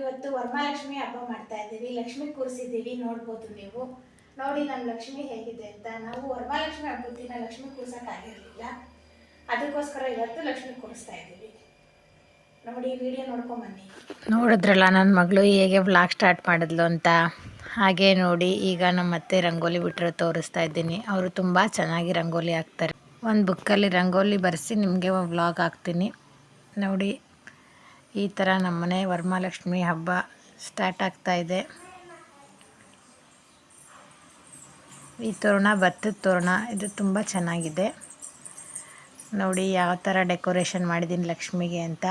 ಇವತ್ತು ವರ್ಮಾಲಕ್ಷ್ಮಿ ಹಬ್ಬ ಮಾಡ್ತಾ ಇದ್ದೀವಿ. ಲಕ್ಷ್ಮಿ ಕೂರಿಸಿದ್ದೀವಿ. ನೋಡ್ಬೋದು ನೀವು. ನೋಡಿ ನಮ್ಮ ಲಕ್ಷ್ಮಿ ಹೇಗಿದೆ ಅಂತ. ನಾವು ವರ್ಮಾಲಕ್ಷ್ಮಿ ಹಬ್ಬದ ದಿನ ಲಕ್ಷ್ಮಿ ಕೂರ್ಸೋಕ್ಕಾಗಿರಲಿಲ್ಲ ಅದಕ್ಕೋಸ್ಕರ ಇವತ್ತು ಲಕ್ಷ್ಮಿ ಕೂರಿಸ್ತಾ ಇದ್ದೀವಿ. ನೋಡಿ ವಿಡಿಯೋ ನೋಡ್ಕೊಂಬನ್ನಿ. ನೋಡಿದ್ರಲ್ಲ ನನ್ನ ಮಗಳು ಹೇಗೆ ವ್ಲಾಗ್ ಸ್ಟಾರ್ಟ್ ಮಾಡಿದ್ಲು ಅಂತ. ಹಾಗೆ ನೋಡಿ, ಈಗ ನಮ್ಮ ಅತ್ತೆ ರಂಗೋಲಿ ಬಿಟ್ಟರೆ ತೋರಿಸ್ತಾ ಇದ್ದೀನಿ. ಅವರು ತುಂಬ ಚೆನ್ನಾಗಿ ರಂಗೋಲಿ ಹಾಕ್ತಾರೆ. ಒಂದು ಬುಕ್ಕಲ್ಲಿ ರಂಗೋಲಿ ಬರೆಸಿ ನಿಮಗೆ ವ್ಲಾಗ್ ಹಾಕ್ತೀನಿ. ನೋಡಿ ಈ ಥರ ನಮ್ಮನೆ ವರಮಹಾಲಕ್ಷ್ಮಿ ಹಬ್ಬ ಸ್ಟಾರ್ಟ್ ಆಗ್ತಾ ಇದೆ. ಈ ತೋರಣ, ಭತ್ತದ ತೋರಣ, ಇದು ತುಂಬ ಚೆನ್ನಾಗಿದೆ. ನೋಡಿ ಯಾವ ಥರ ಡೆಕೋರೇಷನ್ ಮಾಡಿದ್ದೀನಿ ಲಕ್ಷ್ಮಿಗೆ ಅಂತ.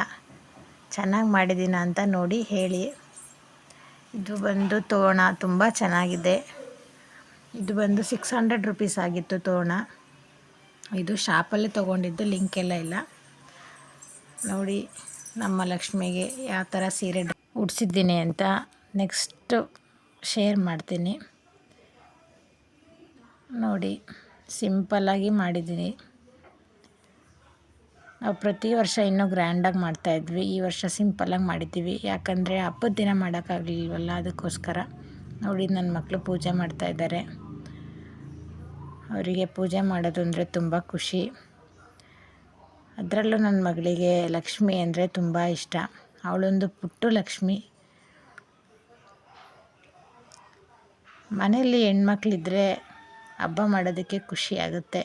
ಚೆನ್ನಾಗಿ ಮಾಡಿದ್ದೀನ ಅಂತ ನೋಡಿ ಹೇಳಿ. ಇದು ಬಂದು ತೋರಣ ತುಂಬ ಚೆನ್ನಾಗಿದೆ. ಇದು ಬಂದು ಸಿಕ್ಸ್ ಹಂಡ್ರೆಡ್ ರುಪೀಸ್ ಆಗಿತ್ತು ತೋರಣ. ಇದು ಶಾಪಲ್ಲಿ ತೊಗೊಂಡಿದ್ದು ಲಿಂಕ್ ಎಲ್ಲ ಇಲ್ಲ. ನೋಡಿ ನಮ್ಮ ಲಕ್ಷ್ಮಿಗೆ ಯಾವ ಥರ ಸೀರೆ ಉಡ್ಸಿದ್ದೀನಿ ಅಂತ ನೆಕ್ಸ್ಟು ಶೇರ್ ಮಾಡ್ತೀನಿ. ನೋಡಿ ಸಿಂಪಲ್ಲಾಗಿ ಮಾಡಿದ್ದೀನಿ. ನಾವು ಪ್ರತಿ ವರ್ಷ ಇನ್ನೂ ಗ್ರ್ಯಾಂಡಾಗಿ ಮಾಡ್ತಾಯಿದ್ವಿ ಈ ವರ್ಷ ಸಿಂಪಲ್ಲಾಗಿ ಮಾಡಿದ್ದೀವಿ. ಯಾಕಂದರೆ ಹಬ್ಬದ ದಿನ ಮಾಡೋಕ್ಕಾಗಲಿಲ್ವಲ್ಲ ಅದಕ್ಕೋಸ್ಕರ. ನೋಡಿ ನನ್ನ ಮಕ್ಕಳು ಪೂಜೆ ಮಾಡ್ತಾಯಿದ್ದಾರೆ ಅವರಿಗೆ ಪೂಜೆ ಮಾಡೋದು ಅಂದರೆ ತುಂಬ ಖುಷಿ. ಅದರಲ್ಲೂ ನನ್ನ ಮಗಳಿಗೆ ಲಕ್ಷ್ಮಿ ಅಂದರೆ ತುಂಬ ಇಷ್ಟ. ಅವಳೊಂದು ಪುಟ್ಟು ಲಕ್ಷ್ಮಿ. ಮನೆಯಲ್ಲಿ ಹೆಣ್ಮಕ್ಳಿದ್ರೆ ಹಬ್ಬ ಮಾಡೋದಕ್ಕೆ ಖುಷಿ ಆಗುತ್ತೆ.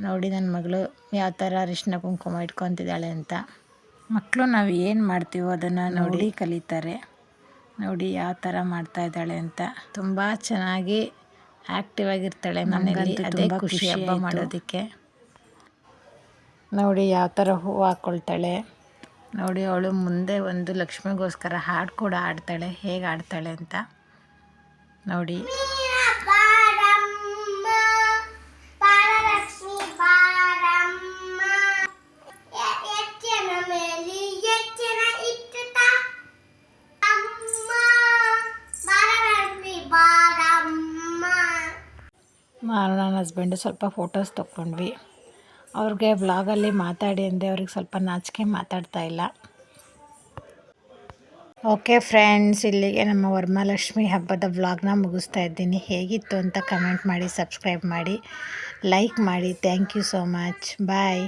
ನೋಡಿ ನನ್ನ ಮಗಳು ಯಾವ ಥರ ಅರಿಶಿನ ಕುಂಕುಮ ಇಟ್ಕೊತಿದ್ದಾಳೆ ಅಂತ. ಮಕ್ಕಳು ನಾವು ಏನು ಮಾಡ್ತೀವೋ ಅದನ್ನು ನೋಡಿ ಕಲಿತಾರೆ. ನೋಡಿ ಯಾವ ಥರ ಮಾಡ್ತಾ ಇದ್ದಾಳೆ ಅಂತ. ತುಂಬ ಚೆನ್ನಾಗಿ ಆ್ಯಕ್ಟಿವ್ ಆಗಿರ್ತಾಳೆ ಮನೆಯಲ್ಲಿ. ಅದೇ ಖುಷಿ ಹಬ್ಬ ಮಾಡೋದಕ್ಕೆ. ನೋಡಿ ಯಾವ ಥರ ಹೂವು ಹಾಕ್ಕೊಳ್ತಾಳೆ ನೋಡಿ ಅವಳು ಮುಂದೆ ಒಂದು ಲಕ್ಷ್ಮಿಗೋಸ್ಕರ ಹಾಡು ಕೂಡ ಆಡ್ತಾಳೆ ಹೇಗೆ ಆಡ್ತಾಳೆ ಅಂತ. ನೋಡಿ. ನಾನು ನನ್ನ ಹಸ್ಬೆಂಡು ಸ್ವಲ್ಪ ಫೋಟೋಸ್ ತೊಗೊಂಡ್ವಿ ಅವ್ರಿಗೆ ಬ್ಲಾಗಲ್ಲಿ ಮಾತಾಡಿ ಅಂದೆ, ಅವ್ರಿಗೆ ಸ್ವಲ್ಪ ನಾಚಿಕೆ ಮಾತಾಡ್ತಾ ಇಲ್ಲ. ಓಕೆ ಫ್ರೆಂಡ್ಸ್ ಇಲ್ಲಿಗೆ ನಮ್ಮ ವರಮಹಾಲಕ್ಷ್ಮಿ ಹಬ್ಬದ ವ್ಲಾಗ್ನ ಮುಗಿಸ್ತಾ ಇದ್ದೀನಿ. ಹೇಗಿತ್ತು ಅಂತ ಕಮೆಂಟ್ ಮಾಡಿ ಸಬ್ಸ್ಕ್ರೈಬ್ ಮಾಡಿ ಲೈಕ್ ಮಾಡಿ. Thank you so much bye